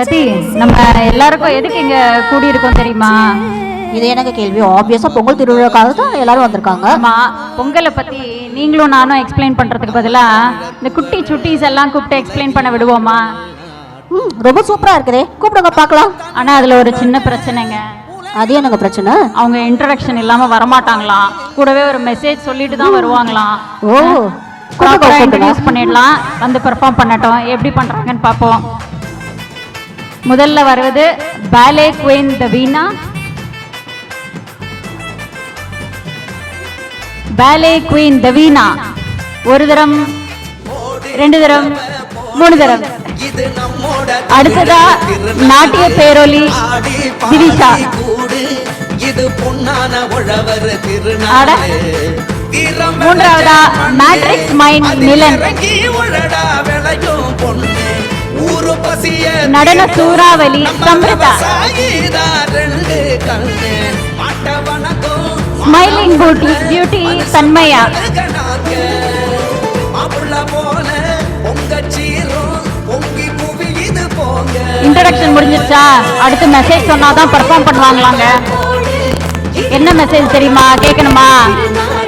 ரதி நம்ம எல்லாருக்கும் எதுக்கு இங்க கூடி இருக்கோம் தெரியுமா? இது எனக்கு கேள்வி. ஆப்வியஸா பொங்கல் திருவிழாக்காக தான் எல்லாரும் வந்திருக்காங்க. ஆமா பொங்கலை பத்தி நீங்களும் நானும் எக்ஸ்பிளைன் பண்றதுக்கு பதிலா இந்த குட்டி சுட்டீஸ் எல்லாம் கூப்பிட்டு எக்ஸ்பிளைன் பண்ண விடுவோமா? ம், ரொம்ப சூப்பரா இருக்குதே. கூப்பிடுங்க பார்க்கலாம். ஆனா அதுல ஒரு சின்ன பிரச்சனைங்க. அது என்னங்க பிரச்சனை? அவங்க இன்ட்ரடக்ஷன் இல்லாம வரமாட்டாங்களாம். கூடவே ஒரு மெசேஜ் சொல்லிட்டு தான் வருவாங்களாம். ஓ கூப்பிடுங்க. இன்ட்ரடியூஸ் பண்ணிடலாம். வந்து பெர்ஃபார்ம் பண்ணட்டும். எப்படி பண்றாங்கன்னு பார்ப்போம். முதல்ல வருவது பேலே குயின் த வீணா பேலே குயின் த வீணா ஒரு தரம் ரெண்டு தரம் மூணு தரம். அடுத்ததா நாட்டிய பேரொலி ஆடி திவிஷா இது பொன்னான உழவர் திருநாட மூன்றாவதா மேட்ரிக்ஸ் மைண்ட் நிலன் இறங்கி விளையும் பொண்ணு நடன சூறாவளி சம்ரிதா. ஸ்மைலிங் பியூட்டி பியூட்டி தன்மையா இன்ட்ரடக்ஷன் முடிஞ்சிருச்சா? அடுத்து மெசேஜ் சொன்னாதான் பெர்ஃபார்ம் பண்ணுவாங்களாங்க. என்ன மெசேஜ் தெரியுமா? கேட்கணுமா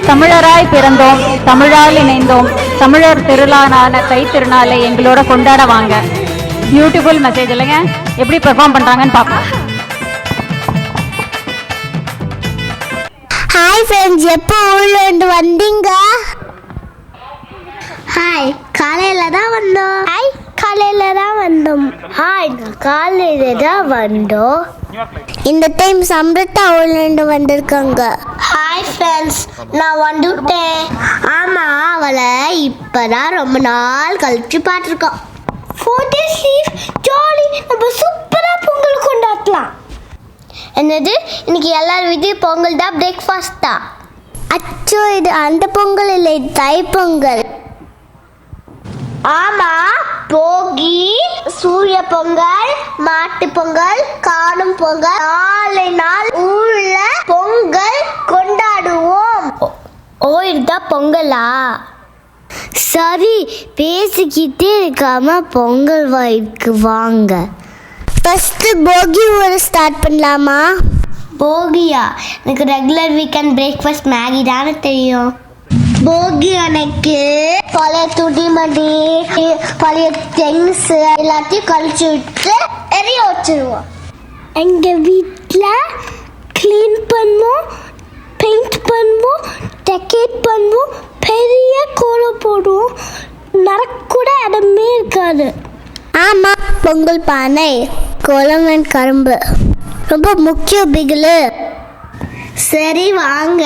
தமிழராய் பிறந்தோம் தமிழால் இணைந்தோம் தமிழர் திருநாளான தை திருநாளை எங்களோட கொண்டாட வாங்க பியூட்டிஃபுல் மெசேஜ் இல்லைங்க. எப்படி பெர்ஃபார்ம் பண்றாங்கன்னு பார்ப்போம். ஹாய் ஃப்ரெண்ட்ஸ் எப்போ ஊர்ல இருந்து வந்தீங்க? ஹாய் காலையில தான் வந்தோம். ஹாய் காலையில தான் வந்தோம். ஹாய் காலையில தான் வந்தோம். இந்த டைம் சம்ரிதா ஊர்ல இருந்து வந்திருக்காங்க. ஹாய் ஃப்ரெண்ட்ஸ் நான் வந்துட்டேன். ஆமா அவளை இப்பதான் ரொம்ப நாள் கழிச்சு பார்த்துருக்கோம். ஜாலி நம்ம சூப்பரா பொங்கல் கொண்டாடலாம். என்னது? இன்னைக்கு எல்லார் வீட்டையும் பொங்கல் தான் பிரேக்ஃபாஸ்ட் தான். அச்சோ இது அந்த பொங்கல் இல்லை இது தை பொங்கல். ஆமா போகி சூரிய பொங்கல் மாட்டு பொங்கல் காணும் பொங்கல். நாளை நாள் ஊர்ல பொங்கல் கொண்டாடுவோம். ஓ இதுதான் பொங்கலா? சரி பேசிக்கிட்டே இருக்காம பொங்கல் வாய்க்கு வாங்க. ஃபர்ஸ்ட் போகி ஒரு ஸ்டார்ட் பண்ணலாமா? போகியா? எனக்கு ரெகுலர் வீக்கெண்ட் பிரேக்ஃபாஸ்ட் மேகி தானே தெரியும். போகி அன்னைக்கு பழைய துணிமணி பழைய திங்ஸ் எல்லாத்தையும் கழிச்சு விட்டு எரிய வச்சிருவோம். எங்க வீட்டில் க்ளீன் பண்ணுவோம் பெயிண்ட் பண்ணுவோம் டெக்கேட் பண்ணுவோம் பெரிய கோலம் போடுவோம். நடக்கூட இடமே இருக்காது. ஆமாம் பொங்கல் பானை. கோலம் அண்ட் கரும்பு. ரொம்ப முக்கிய பிகிலு. சரி வாங்க.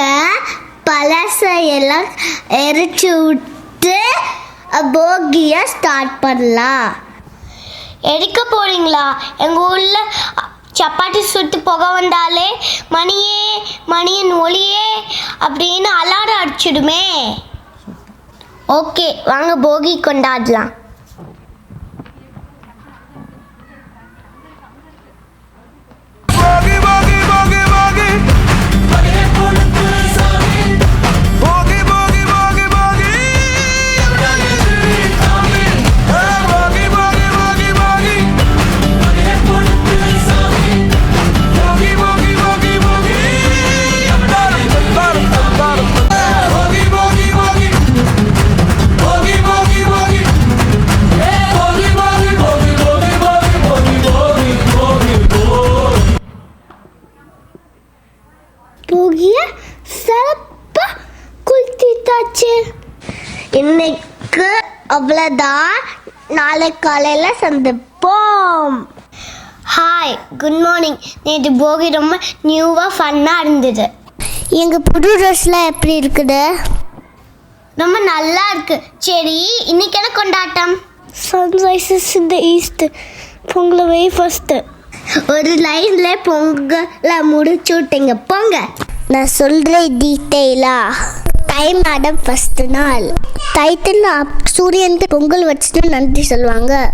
பழசையெல்லாம் எரிச்சு விட்டு போகியை ஸ்டார்ட் பண்ணலாம். எரிக்க போறீங்களா? எங்கள் ஊரில் சப்பாத்தி சுட்டு புக வந்தாலே மணியே மணியின் ஒளியே அப்படின்னு அலாரம் அடிச்சிடுமே. ஓகே வாங்க போகி கொண்டாடலாம். நாளை காலையில் சந்திப்போம். ஹாய் குட் மார்னிங் நேற்று போகி ரொம்ப நியூவாக ஃபன்னாக இருந்தது. எங்கள் புது ட்ரெஸ்லாம் எப்படி இருக்குது? ரொம்ப நல்லா இருக்கு. சரி இன்னைக்கு என்ன கொண்டாட்டம்? சன்ரைசஸ் இந்த ஈஸ்ட் பொங்கலை வை ஃபஸ்ட்டு ஒரு லைன்ல பொங்கல முடிச்சு விட்டீங்க போங்க. நான் சொல்றேன் டீட்டெயிலா டைம் ஆடம் ஃபர்ஸ்ட் நாள். டைட்டில் சூரியனுக்கு பொங்கல் வச்சுட்டு நன்றி சொல்லுவாங்க.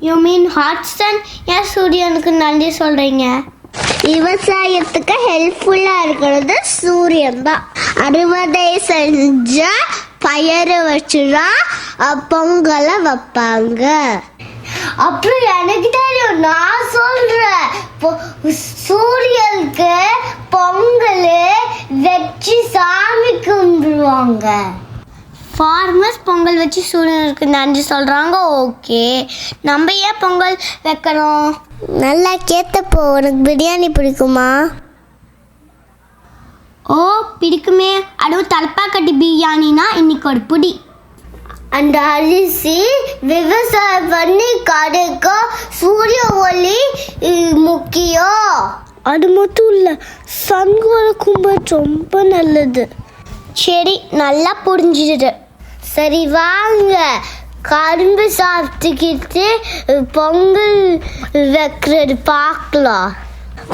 யூ மீன் ஹாட் சன் ஏன் சூரியனுக்கு நன்றி சொல்றீங்க? விவசாயத்துக்கு ஹெல்ப்ஃபுல்லா இருக்கிறது சூரியன் தான். அறுவடை செஞ்சா பயிரை வச்சுதான் பொங்கலை வைப்பாங்க. அப்புறம் எனக்கு தெரியும் நான் சொல்றேன் பொ- சூரியனுக்கு பொங்கல் வச்சு சாமி கும்பிடுவாங்க ஃபார்மர்ஸ் பொங்கல் வச்சு சூரியனுக்கு நன்றி சொல்கிறாங்க ஓகே நம்ம ஏன் பொங்கல் வைக்கணும்? நல்லா கேட்டப்போ உனக்கு பிரியாணி பிடிக்குமா? ஓ பிடிக்குமே. அதுவும் தலப்பாக்கட்டி பிரியாணினா இன்னைக்கு ஒரு பிடி. அந்த அரிசி விவசாயம் பண்ணி கிடைக்க சூரிய ஒளி முக்கியம். அது மட்டும் இல்லை சன்கோல கும்பல் ரொம்ப நல்லது. சரி நல்லா புரிஞ்சுது சரி வாங்க. கரும்பு சாப்பிட்டுக்கிட்டு பொங்கல் வைக்கிறது பார்க்கலாம்.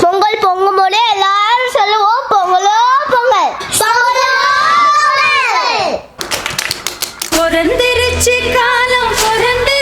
பொங்கல் பொங்கும் போதே எல்லாரும் சொல்லுவோம் பொங்கலோ பொங்கல். பொறந்திருச்சு காலம் பொறந்து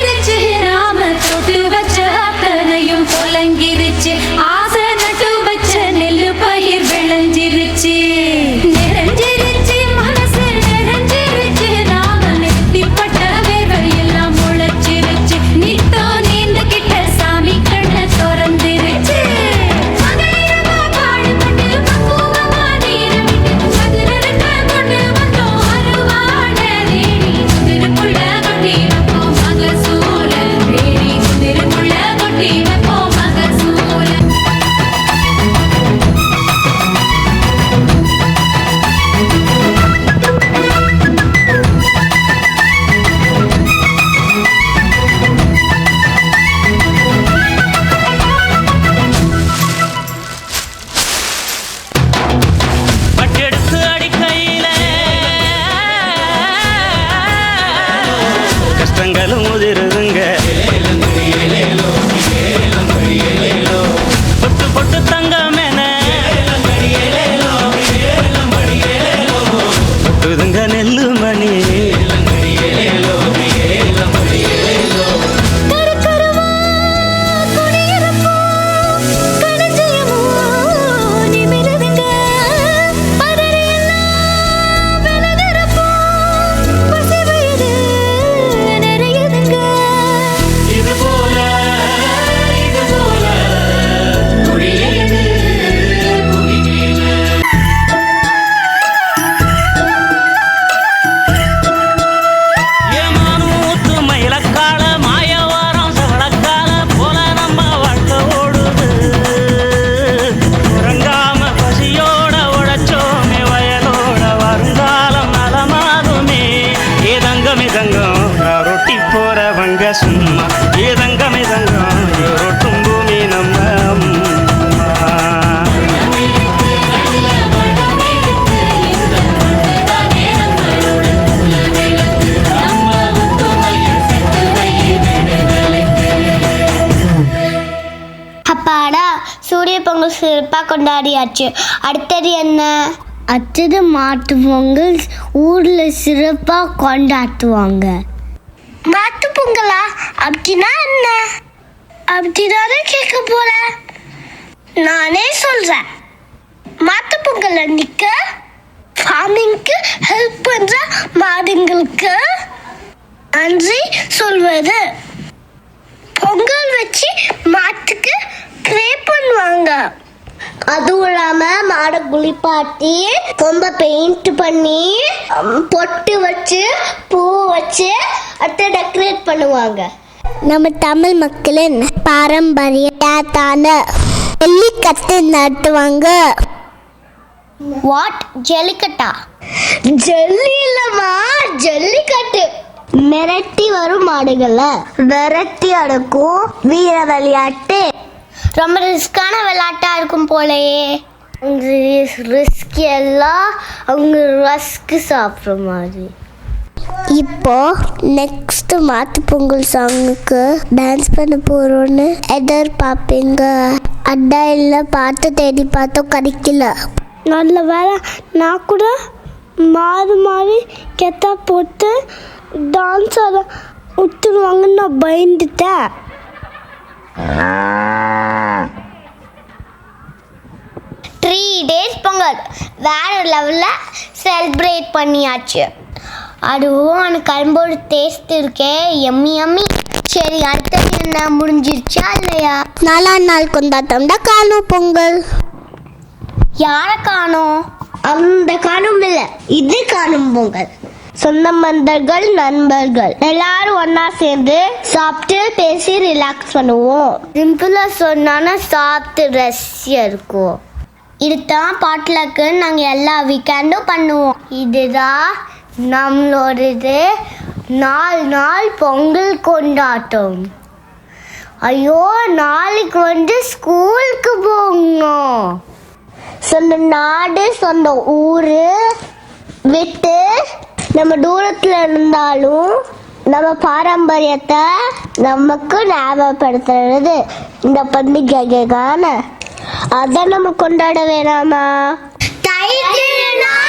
பொங்கல் சிறப்பாக கொண்டாடியாச்சு. அடுத்தது என்ன? அடுத்தது மாட்டு பொங்கல் ஊரில் சிறப்பாக கொண்டாடுவாங்க. மாட்டு பொங்கலா அப்படின்னா என்ன? அப்படிதானே கேட்க போற? நானே சொல்றேன். மாட்டு பொங்கல் அன்னைக்கு ஃபார்மிங்க்கு ஹெல்ப் பண்ற மாடுங்களுக்கு நன்றி சொல்வது. பொங்கல் வச்சு மாட்டுக்கு பண்ணுவாங்க அதுவும் இல்லாம மாடை குளிப்பாட்டி ரொம்ப பெயிண்ட் பண்ணி பொட்டு வச்சு பூ வச்சு அத்தை டெக்கரேட் பண்ணுவாங்க. நம்ம தமிழ் மக்களின் பாரம்பரியத்தான ஜல்லிக்கட்டு நட்டுவாங்க வாட் ஜல்லிக்கட்டா? ஜல்லி இல்லம்மா ஜல்லிக்கட்டு. மிரட்டி வரும் மாடுகள விரட்டி அடக்கும் வீர விளையாட்டு ரொம்ப ரிஸ்கான விளையாட்டா இருக்கும் போலயே. ரிஸ்க் எல்லாம் அவங்க ரஸ்க்கு சாப்பிட்ற மாதிரி. இப்போ நெக்ஸ்ட் மாட்டு பொங்கல் சாங்குக்கு டான்ஸ் பண்ண போறோம்னு எதிர்பார்ப்பீங்க. அட்டா இல்லை பாட்டு தேடி பார்த்தோம் கிடைக்கல நல்ல வேலை நான் கூட மாறி மாறி கெத்தா போட்டு டான்ஸ் ஆட விட்டுருவாங்கன்னு நான் பயந்துட்டேன். Three days Pongal. வேற லெவலில் செலிப்ரேட் பண்ணியாச்சு. அதுவும் அந்த கரும்போட டேஸ்ட் இருக்கே எம்மி எம்மி சரி அடுத்தது என்ன? முடிஞ்சிருச்சா இல்லையா? நாலாம் நாள் கொண்டாட்டம் தான் காணும் பொங்கல். யார காணும்? அந்த காணும் இல்ல இது காணும் பொங்கல். சொந்த பந்தர்கள் நண்பர்கள். எல்லாரும் ஒன்னா சேர்ந்து சாப்பிட்டு பேசி ரிலாக்ஸ் பண்ணுவோம். சிம்பிளா சொன்னா சாப்பிட்டு ரசியா இருக்கும். இதுதான் பாட்டிலக்கு நாங்க எல்லா வீக்கெண்டும் பண்ணுவோம். இதுதான் நம்மளோடது நாலு நாள் பொங்கல் கொண்டாட்டம். ஐயோ நாளைக்கு வந்து ஸ்கூலுக்கு போகணும். சொந்த நாடு சொந்த ஊரு விட்டு நம்ம தூரத்துல இருந்தாலும் நம்ம பாரம்பரியத்தை நமக்கு ஞாபகப்படுத்துறது. இந்த பண்டிகைக்கான அதை நம்ம கொண்டாட வேணாமா? ஹோய்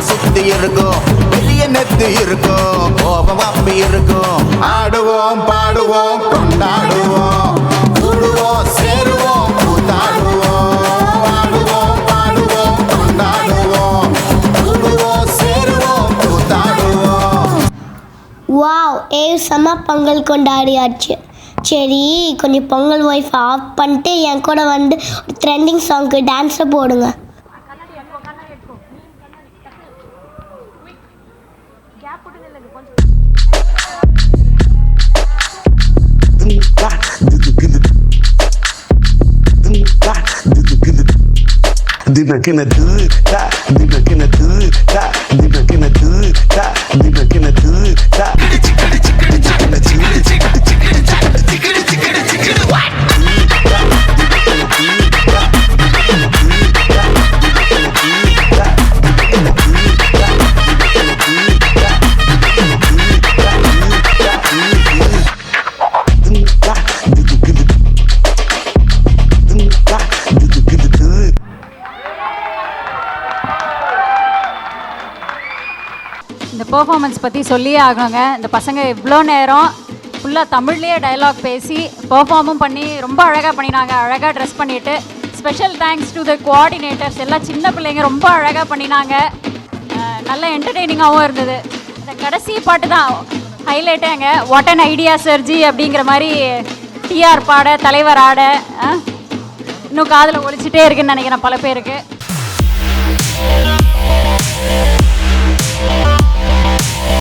இருக்கும் சுத்தி இருக்கும் வெளிய நெத்து இருக்கும் கோபம் அப்படி இருக்கும் ஆடுவோம் பாடுவோம் கொண்டாடுவோம். கூடுவோம் சேருவோம் கூத்தாடுவோம். ஆடுவோம் பாடுவோம் கொண்டாடுவோம். கூடுவோம் சேருவோம் கூத்தாடுவோம். வாவ் ஏ செம்ம பொங்கல் கொண்டாடியாச்சு. சரி கொஞ்சம் பொங்கல் ஒய்ஃப் ஆஃப் பண்ணிட்டு என் கூட வந்து ட்ரெண்டிங் சாங்க்கு டான்ஸை போடுங்க. Did I can I do it? Did I? Did I சொல்லியே ஆகணுங்க. இந்த பசங்க இவ்வளோ நேரம் ஃபுல்லாக தமிழ்லேயே டைலாக் பேசி பர்ஃபார்மும் பண்ணி ரொம்ப அழகாக பண்ணினாங்க. அழகாக ட்ரெஸ் பண்ணிவிட்டு special thanks to the coordinators எல்லாம் சின்ன பிள்ளைங்க ரொம்ப அழகாக பண்ணினாங்க. நல்ல என்டர்டெய்னிங்காகவும் இருந்தது. இந்த கடைசி பாட்டு தான் ஹைலைட்டாங்க வாட் அன் ஐடியா சர்ஜி அப்படிங்கிற மாதிரி டிஆர் பாட தலைவர் ஆட இன்னும் காதில் ஒழிச்சிட்டே இருக்குன்னு நினைக்கிறேன் பல பேருக்கு.